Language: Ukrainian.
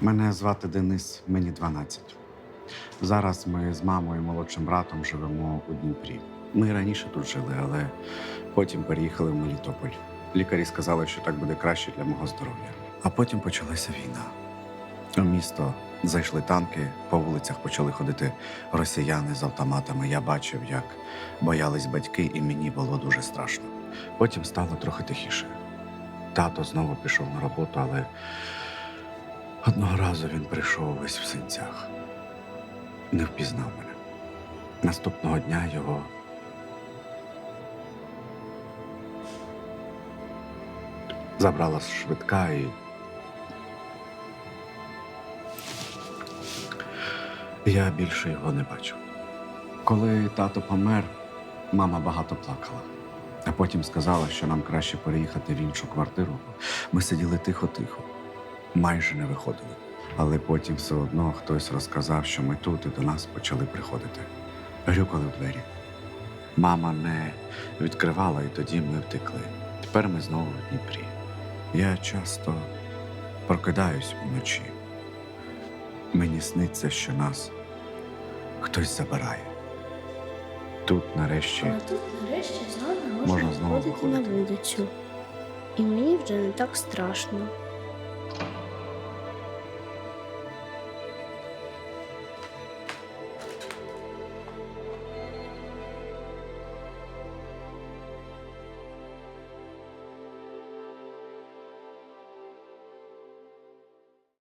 Мене звати Денис, мені 12. Зараз ми з мамою і молодшим братом живемо у Дніпрі. Ми раніше тут жили, але потім переїхали в Мелітополь. Лікарі сказали, що так буде краще для мого здоров'я. А потім почалася війна. У місто зайшли танки, по вулицях почали ходити росіяни з автоматами. Я бачив, як боялись батьки, і мені було дуже страшно. Потім стало трохи тихіше. Тато знову пішов на роботу, але одного разу він прийшов весь в синцях. Не впізнав мене. Наступного дня його забрала швидка і. Я більше його не бачив. Коли тато помер, мама багато плакала, а потім сказала, що нам краще переїхати в іншу квартиру. Ми сиділи тихо-тихо, майже не виходили. Але потім все одно хтось розказав, що ми тут і до нас почали приходити. Грюкали в двері. Мама не відкривала, і тоді ми втекли. Тепер ми знову в Дніпрі. Я часто прокидаюсь уночі. Мені сниться, що нас хтось забирає. Тут нарешті А тут нарешті знову Можна можна знову виходити на вулицю. І мені вже не так страшно.